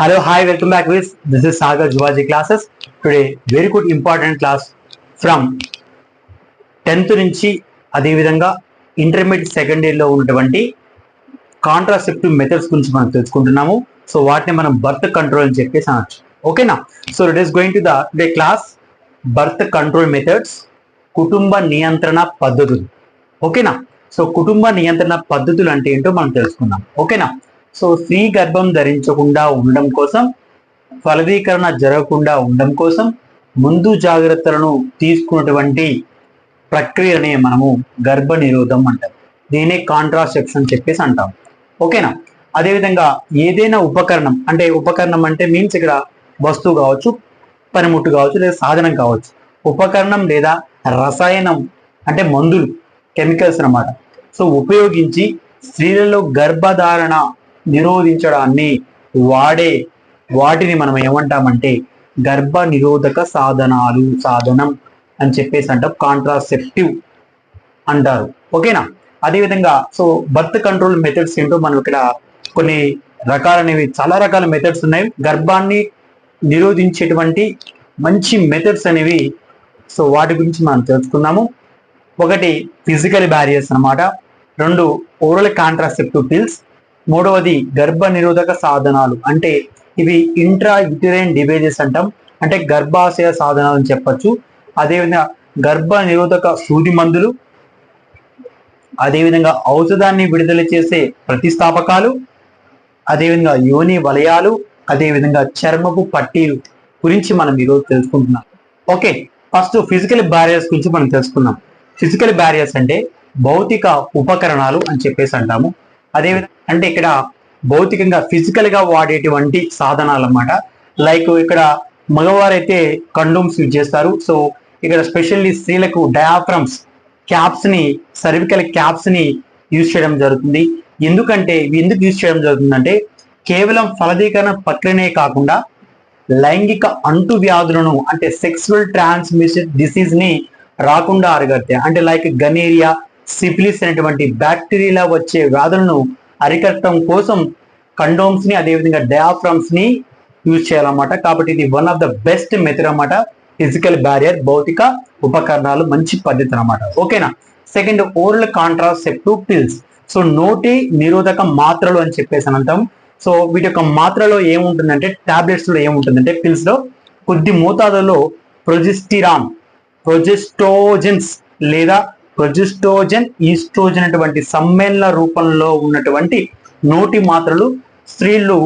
Hello, hi, welcome back with this is Sagar Zoology classes. Today, very good important class from 10th నుంచి అదేవిధంగా intermediate second ఇయర్లో ఉన్నటువంటి contraceptive methods గురించి మనం తెలుసుకుంటున్నాము. So వాటిని మనం బర్త్ కంట్రోల్ అని చెప్పేసి అనొచ్చు. ఓకేనా so it is going to the day class birth control methods కుటుంబ నియంత్రణ పద్ధతులు. ఓకేనా సో కుటుంబ నియంత్రణ పద్ధతులు అంటే ఏంటో మనం తెలుసుకుందాం. ఓకేనా సో స్త్రీ గర్భం ధరించకుండా ఉండడం కోసం ఫలదీకరణ జరగకుండా ఉండడం కోసం ముందు జాగ్రత్తలను తీసుకున్నటువంటి ప్రక్రియనే మనము గర్భ నిరోధం అంటాం. దీనే కాంట్రాసెప్షన్ చెప్పేసి అంటాం. ఓకేనా అదేవిధంగా ఏదైనా ఉపకరణం అంటే ఉపకరణం అంటే మీన్స్ ఇక్కడ వస్తువు కావచ్చు పనిముట్టు కావచ్చు లేదా సాధనం కావచ్చు. ఉపకరణం లేదా రసాయనం అంటే మందులు కెమికల్స్ అన్నమాట. సో ఉపయోగించి స్త్రీలలో గర్భధారణ నిరోధించడాన్ని వాడే వాటిని మనం ఏమంటామంటే గర్భ నిరోధక సాధనాలు సాధనం అని చెప్పేసి అంటాం కాంట్రాసెప్టివ్ అంటారు. ఓకేనా? అదేవిధంగా సో బర్త్ కంట్రోల్ మెథడ్స్ ఏంటో మనం ఇక్కడ కొన్ని రకాలనేవి చాలా రకాల మెథడ్స్ ఉన్నాయి. గర్భాన్ని నిరోధించేటువంటి మంచి మెథడ్స్ అనేవి సో వాటి గురించి మనం తెలుసుకుందాము. ఒకటి ఫిజికల్ బ్యారియర్స్ అన్నమాట. రెండు ఓరల్ కాంట్రాసెప్టివ్ పిల్స్ మూడవది గర్భ నిరోధక సాధనాలు. అంటే ఇవి ఇంట్రా యుటరైన్ డివైజెస్ అంటాం. అంటే గర్భాశయ సాధనాలు అని చెప్పచ్చు. అదేవిధంగా గర్భ నిరోధక సూది మందులు. అదేవిధంగా ఔషధాన్ని విడుదల చేసే ప్రతిస్థాపకాలు. అదేవిధంగా యోని వలయాలు. అదేవిధంగా చర్మపు పట్టీలు గురించి మనం ఈరోజు తెలుసుకుంటున్నాం. ఓకే ఫస్ట్ ఫిజికల్ బ్యారియర్స్ గురించి మనం తెలుసుకుందాం. ఫిజికల్ బ్యారియర్స్ అంటే భౌతిక ఉపకరణాలు అని చెప్పేసి అంటాము. అదేవిధంగా అంటే ఇక్కడ భౌతికంగా ఫిజికల్గా వాడేటువంటి సాధనాలు అన్నమాట లైక్ ఇక్కడ మగవారైతే కండోమ్స్ యూజ్ చేస్తారు. సో ఇక్కడ స్పెషల్లీ స్త్రీలకు డయాఫ్రమ్స్ క్యాప్స్ని సర్వికల్ క్యాప్స్ని యూజ్ చేయడం జరుగుతుంది. ఎందుకంటే ఇవి ఎందుకు యూజ్ చేయడం జరుగుతుందంటే కేవలం ఫలదీకరణ ప్రక్రియనే కాకుండా లైంగిక అంటు వ్యాధులను అంటే సెక్సువల్ ట్రాన్స్మిషన్ డిసీజ్ని రాకుండా అరగడతాయి. అంటే లైక్ గనేరియా సిఫిలిస్ అనేటువంటి బ్యాక్టీరియా వచ్చే వ్యాధులను అరికట్టడం కోసం కండోమ్స్ని అదేవిధంగా డయాఫ్రమ్స్ని యూజ్ చేయాలన్నమాట. కాబట్టి ఇది one of the best method అన్నమాట. ఫిజికల్ బ్యారియర్ భౌతిక ఉపకరణాలు మంచి పద్ధతి అన్నమాట. ఓకేనా second oral contraceptive pills so నోటి నిరోధక మాత్రలు అని చెప్పేసి అనంతం సో వీటి యొక్క మాత్రలో ఏముంటుందంటే టాబ్లెట్స్లో ఏముంటుందంటే పిల్స్లో కొద్ది మోతాదులో ప్రొజిస్టిరాన్ ప్రొజెస్టోజెన్స్ లేదా ప్రొజెస్టోజన్ ఈస్ట్రోజన్ అటువంటి సమ్మేళన రూపంలో ఉన్నటువంటి నోటి మాత్రలు స్త్రీలు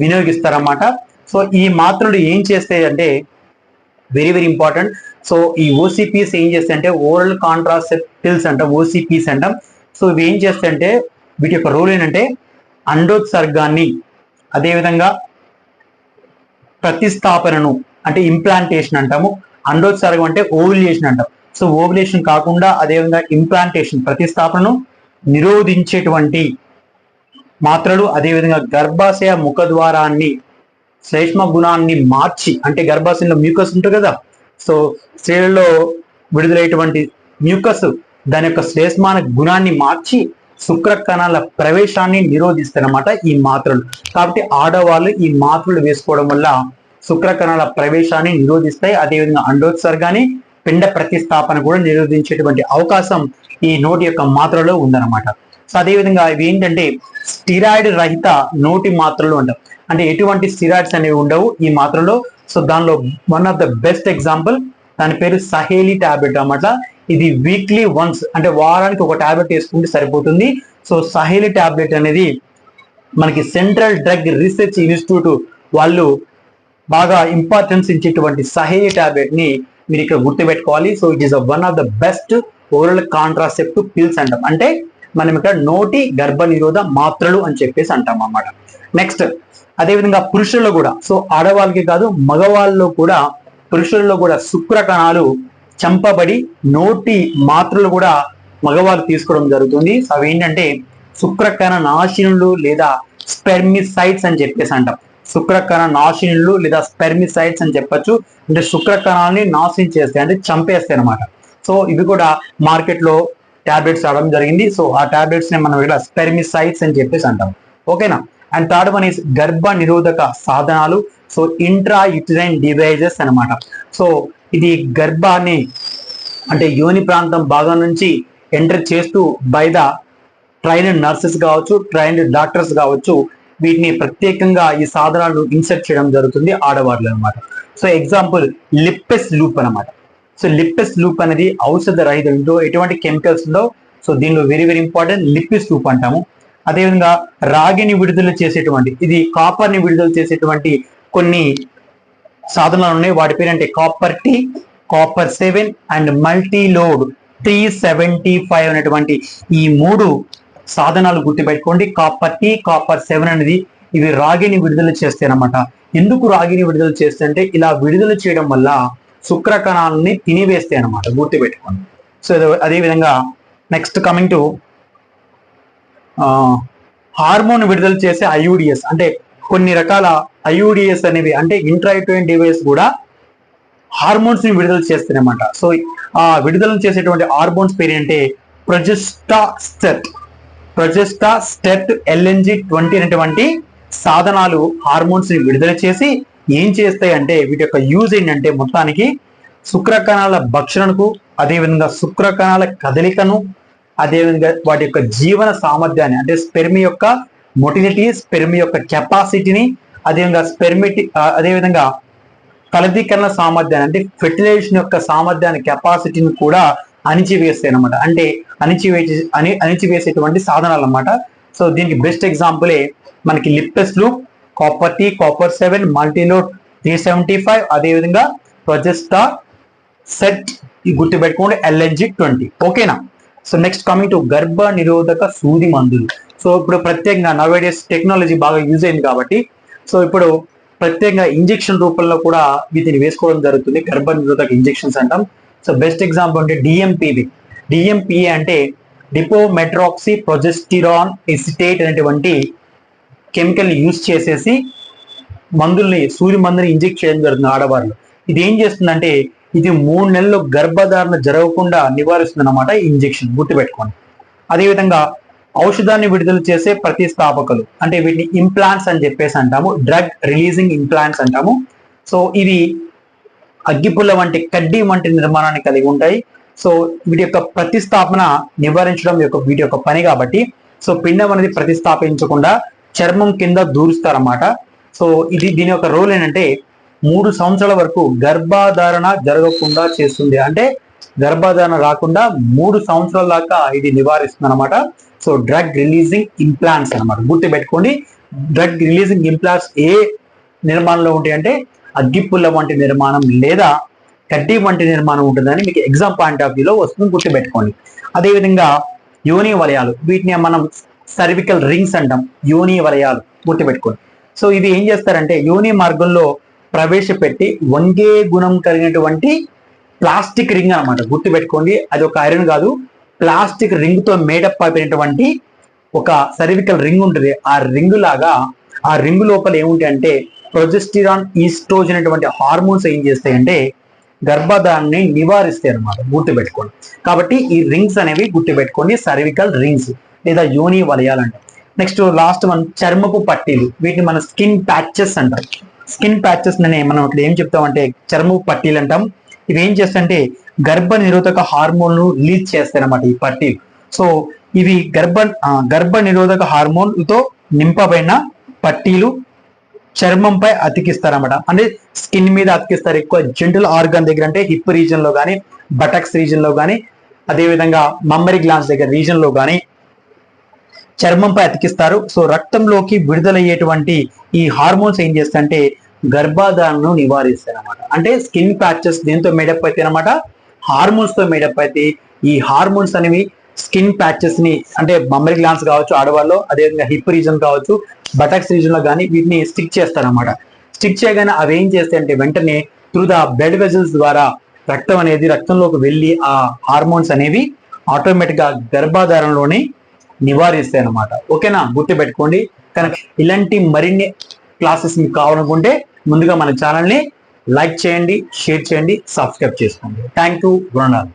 వినియోగిస్తారన్నమాట. సో ఈ మాత్రలు ఏం చేస్తాయి అంటే వెరీ వెరీ ఇంపార్టెంట్ సో ఈ ఓసిపిస్ ఏం చేస్తాయి అంటే ఓరల్ కాంట్రాసెప్టిల్స్ అంటాం ఓసిపిస్ అంటాం. సో ఇవి ఏం చేస్తాయంటే వీటి యొక్క రోల్ ఏంటంటే అండోత్సర్గాన్ని అదేవిధంగా ప్రతిస్థాపనను అంటే ఇంప్లాంటేషన్ అంటాము. అండోత్సర్గం అంటే ఓవిలియేషన్ అంటాం. సో ఓవులేషన్ కాకుండా అదేవిధంగా ఇంప్లాంటేషన్ ప్రతిస్థాపనను నిరోధించేటువంటి మాత్రలు అదేవిధంగా గర్భాశయ ముఖద్వారాన్ని శ్లేష్మ గుణాన్ని మార్చి అంటే గర్భాశయంలో మ్యూకస్ ఉంటుంది కదా సో స్త్రీలలో విడుదలైనటువంటి మ్యూకస్ దాని యొక్క శ్లేష్మాన గుణాన్ని మార్చి శుక్ర కణాల ప్రవేశాన్ని నిరోధిస్తారన్నమాట ఈ మాత్రలు. కాబట్టి ఆడవాళ్ళు ఈ మాత్రలు వేసుకోవడం వల్ల శుక్ర కణాల ప్రవేశాన్ని నిరోధిస్తాయి. అదేవిధంగా అండోత్సర్గాన్ని పిండ ప్రతిస్థాపన కూడా నిరోధించేటువంటి అవకాశం ఈ నోటి యొక్క మాత్రలో ఉందన్నమాట. సో అదేవిధంగా ఇవి ఏంటంటే స్టిరాయిడ్ రహిత నోటి మాత్రలు ఉండవు అంటే ఎటువంటి స్టిరాయిడ్స్ అనేవి ఉండవు ఈ మాత్రలో. సో దానిలో one of the best example దాని పేరు సహేలి టాబ్లెట్ అనమాట ఇది వీక్లీ వన్స్ అంటే వారానికి ఒక టాబ్లెట్ వేసుకుంటే సరిపోతుంది. సో సహేలి ట్యాబ్లెట్ అనేది మనకి సెంట్రల్ డ్రగ్ రీసెర్చ్ ఇన్స్టిట్యూట్ వాళ్ళు బాగా ఇంపార్టెన్స్ ఇచ్చేటువంటి సహేలీ ట్యాబ్లెట్ని మీరు ఇక్కడ గుర్తుపెట్టుకోవాలి so it is one of the best oral contraceptive pills అంటాం. అంటే మనం ఇక్కడ నోటి గర్భ నిరోధ మాత్రలు అని చెప్పేసి అంటాం అన్నమాట. నెక్స్ట్ అదేవిధంగా పురుషుల్లో కూడా సో ఆడవాళ్ళకి కాదు మగవాళ్ళలో కూడా పురుషుల్లో కూడా శుక్ర కణాలు చంపబడి నోటి మాత్రలు కూడా మగవాళ్ళు తీసుకోవడం జరుగుతుంది. సో అవి ఏంటంటే శుక్రకణ నాశినులు లేదా స్పెర్మిసైడ్స్ అని చెప్పేసి అంటాం. శుక్రకణ నాశినులు లేదా స్పెర్మిసైడ్స్ అని చెప్పొచ్చు. అంటే శుక్రకణాలని నాశనం చేస్తాయి అంటే చంపేస్తాయి అనమాట సో ఇవి కూడా మార్కెట్లో ట్యాబ్లెట్స్ టాబ్లెట్స్ రావడం జరిగింది. సో ఆ టాబ్లెట్స్ని మనం ఇక్కడ స్పెర్మిసైడ్స్ అని చెప్పేసి అంటాం. ఓకేనా అండ్ థర్డ్ వన్ ఈస్ గర్భ నిరోధక సాధనాలు. సో ఇంట్రా యుటరైన్ డివైజెస్ అన్నమాట. సో ఇది గర్భాన్ని అంటే యోని ప్రాంతం భాగం నుంచి ఎంటర్ చేస్తూ బై ద ట్రైన్డ్ నర్సెస్ కావచ్చు ట్రైన్డ్ డాక్టర్స్ కావచ్చు వీటిని ప్రత్యేకంగా ఈ సాధనాలను ఇన్సర్ట్ చేయడం జరుగుతుంది ఆడవాళ్ళు అనమాట సో ఎగ్జాంపుల్ లిప్పెస్ లూప్ అన్నమాట. సో లిప్పెస్ లూప్ అనేది ఔషధ రహిత ఇంట్లో ఎటువంటి కెమికల్స్ ఉండవు సో దీనిలో very very important Lippes loop అంటాము. అదేవిధంగా రాగిని విడుదల చేసేటువంటి ఇది కాపర్ని విడుదల చేసేటువంటి కొన్ని సాధనాలు ఉన్నాయి. వాటి పేరు అంటే copper T copper seven and multi load three seventy five అనేటువంటి ఈ మూడు సాధనాలు గుర్తుపెట్టుకోండి. కాపర్ టీ కాపర్ సెవెన్ అనేది ఇవి రాగిని విడుదల చేస్తాయి ఎందుకు రాగిని విడుదల చేస్తే అంటే ఇలా విడుదల చేయడం వల్ల శుక్ర కణాలని తినివేస్తాయి అన్నమాట. గుర్తుపెట్టుకోండి. సో అదే విధంగా నెక్స్ట్ కమింగ్ టు హార్మోన్ విడుదల చేసే ఐయుడిఎస్ అంటే కొన్ని రకాల ఐయుడిఎస్ అనేవి అంటే ఇంట్రాయిటోయిన్ డివైస్ కూడా హార్మోన్స్ని విడుదల చేస్తాయన్నమాట సో ఆ విడుదల చేసేటువంటి హార్మోన్స్ పేరు అంటే ప్రొజెస్టాస్టెట్ ప్రొజెస్టా స్టెట్ ఎల్ఎన్జి ట్వంటీ అనేటువంటి సాధనాలు హార్మోన్స్ని విడుదల చేసి ఏం చేస్తాయి అంటే వీటి యొక్క యూజ్ ఏంటంటే మొత్తానికి శుక్రకణాల భక్షణకు అదేవిధంగా శుక్రకణాల కదలికను అదేవిధంగా వాటి యొక్క జీవన సామర్థ్యాన్ని అంటే స్పెర్మి యొక్క మొటిలిటీ స్పెర్మి యొక్క కెపాసిటీని అదేవిధంగా స్పెర్మిటి అదేవిధంగా ఫలదీకరణ సామర్థ్యాన్ని అంటే ఫెర్టిలైజేషన్ యొక్క సామర్థ్యాన్ని కెపాసిటీని కూడా అణిచివేస్తాయి అనమాట అంటే అణిచివేసి అని అణిచివేసేటువంటి సాధనాలు అన్నమాట సో దీనికి బెస్ట్ ఎగ్జాంపులే మనకి Lippes loop copper T copper seven multiload three seventy five అదేవిధంగా ప్రొజెస్టా సెట్ ఈ గుర్తుపెట్టుకోండి ఎల్ఎన్జి ట్వంటీ ఓకేనా? సో నెక్స్ట్ కమింగ్ టు గర్భ నిరోధక సూది మందులు. సో ఇప్పుడు ప్రత్యేకంగా నవేడేస్ టెక్నాలజీ బాగా యూజ్ అయింది కాబట్టి సో ఇప్పుడు ప్రత్యేకంగా ఇంజెక్షన్ రూపంలో కూడా వీటిని వేసుకోవడం జరుగుతుంది. గర్భ నిరోధక ఇంజెక్షన్స్ అంటాం. సో బెస్ట్ ఎగ్జాంపుల్ అంటే డిఎంపివి డిఎంపిఏ అంటే డిపో మెట్రాక్సీ ప్రొజెస్టిరాన్ ఎసిటేట్ అనేటువంటి కెమికల్ యూజ్ చేసేసి మందుల్ని సూర్య మందుని ఇంజెక్ట్ చేయడం జరుగుతుంది ఆడవాళ్ళు. ఇది ఏం చేస్తుందంటే ఇది మూడు నెలలు గర్భధారణ జరగకుండా నివారిస్తుంది అనమాట ఇంజెక్షన్ గుర్తుపెట్టుకోండి. అదేవిధంగా ఔషధాన్ని విడుదల చేసే ప్రతిస్థాపకులు అంటే వీటిని ఇంప్లాంట్స్ అని చెప్పేసి అంటాము డ్రగ్ రిలీజింగ్ ఇంప్లాంట్స్ అంటాము. సో ఇవి అగ్గిపుల్ల వంటి కడ్డీ వంటి నిర్మాణాన్ని కలిగి ఉంటాయి. సో వీటి యొక్క ప్రతిస్థాపన నివారించడం యొక్క వీటి యొక్క పని కాబట్టి సో పిండం అనేది ప్రతిస్థాపించకుండా చర్మం కింద దూరుస్తారన్నమాట. సో ఇది దీని యొక్క రోల్ ఏంటంటే మూడు సంవత్సరాల వరకు గర్భధారణ జరగకుండా చేస్తుంది. అంటే గర్భధారణ రాకుండా మూడు సంవత్సరాల దాకా ఇది నివారిస్తుంది అనమాట సో డ్రగ్ రిలీజింగ్ ఇంప్లాంట్స్ అనమాట గుర్తు పెట్టుకోండి డ్రగ్ రిలీజింగ్ ఇంప్లాంట్స్ ఏ నిర్మాణంలో ఉంటాయి అంటే అగ్గిపుల్ల వంటి నిర్మాణం లేదా కడ్డీ వంటి నిర్మాణం ఉంటుందని మీకు ఎగ్జామ్ పాయింట్ ఆఫ్ వ్యూలో వస్తుంది గుర్తుపెట్టుకోండి. అదేవిధంగా యోని వలయాలు వీటిని మనం సర్వికల్ రింగ్స్ అంటాం యోని వలయాలు గుర్తుపెట్టుకోండి. సో ఇది ఏం చేస్తారంటే యోని మార్గంలో ప్రవేశపెట్టి వంగే గుణం కలిగినటువంటి ప్లాస్టిక్ రింగ్ అనమాట గుర్తుపెట్టుకోండి. అది ఒక ఐరన్ కాదు ప్లాస్టిక్ రింగ్తో మేడప్ అయిపోయినటువంటి ఒక సర్వికల్ రింగ్ ఉంటుంది. ఆ రింగ్ లాగా ఆ రింగ్ లోపల ఏముంటాయి అంటే ప్రొజెస్టిరాన్ ఈస్ట్రోజ్ అనేటువంటి హార్మోన్స్ ఏం చేస్తాయంటే గర్భధాన్ని నివారిస్తాయి అనమాట గుర్తుపెట్టుకోండి. కాబట్టి ఈ రింగ్స్ అనేవి గుర్తుపెట్టుకోండి సర్వికల్ రింగ్స్ లేదా యోని వలయాలంట నెక్స్ట్ లాస్ట్ మనం చర్మపు పట్టీలు. వీటిని మన స్కిన్ ప్యాచెస్ అంటాం. స్కిన్ ప్యాచెస్ అనే మనం ఇక్కడ ఏం చెప్తామంటే చర్మపు పట్టీలు అంటాం. ఇవి ఏం చేస్తాయంటే గర్భ నిరోధక హార్మోన్లు రిలీజ్ చేస్తాయి అన్నమాట ఈ పట్టీలు. సో ఇవి గర్భ గర్భ నిరోధక హార్మోన్తో నింపబడిన పట్టీలు. చర్మంపై అతికిస్తారన్నమాట. అంటే స్కిన్ మీద అతికిస్తారు. ఎక్కువ జెంటల్ ఆర్గాన్ దగ్గర అంటే హిప్ రీజన్లో కానీ బటక్స్ రీజన్లో కానీ అదేవిధంగా మమ్మరీ గ్లాన్స్ దగ్గర రీజన్లో కానీ చర్మంపై అతికిస్తారు. సో రక్తంలోకి విడుదలయ్యేటువంటి ఈ హార్మోన్స్ ఏం చేస్తాయంటే గర్భాధారణను నివారిస్తాయి అనమాట అంటే స్కిన్ ప్యాచెస్ దేంతో మేడప్ అయితే అనమాట హార్మోన్స్తో మేడప్ అయితే ఈ హార్మోన్స్ అనేవి స్కిన్ ప్యాచెస్ని అంటే మమ్మరీ గ్లాన్స్ కావచ్చు ఆడవాళ్ళు అదేవిధంగా హిప్ రీజన్ కావచ్చు బటక్స్ రీజన్లో కానీ వీటిని స్టిక్ చేస్తారనమాట స్టిక్ చేయగానే అవి ఏం చేస్తాయంటే వెంటనే త్రూ ద బ్లడ్ వెజల్స్ ద్వారా రక్తం అనేది రక్తంలోకి వెళ్ళి ఆ హార్మోన్స్ అనేవి ఆటోమేటిక్గా గర్భాధారంలోనే నివారిస్తాయి అన్నమాట ఓకేనా గుర్తు పెట్టుకోండి కనుక ఇలాంటి మరిన్ని క్లాసెస్ మీకు కావాలనుకుంటే ముందుగా మన ఛానల్ని లైక్ చేయండి షేర్ చేయండి సబ్స్క్రైబ్ చేసుకోండి. Thank you గుణనాథ్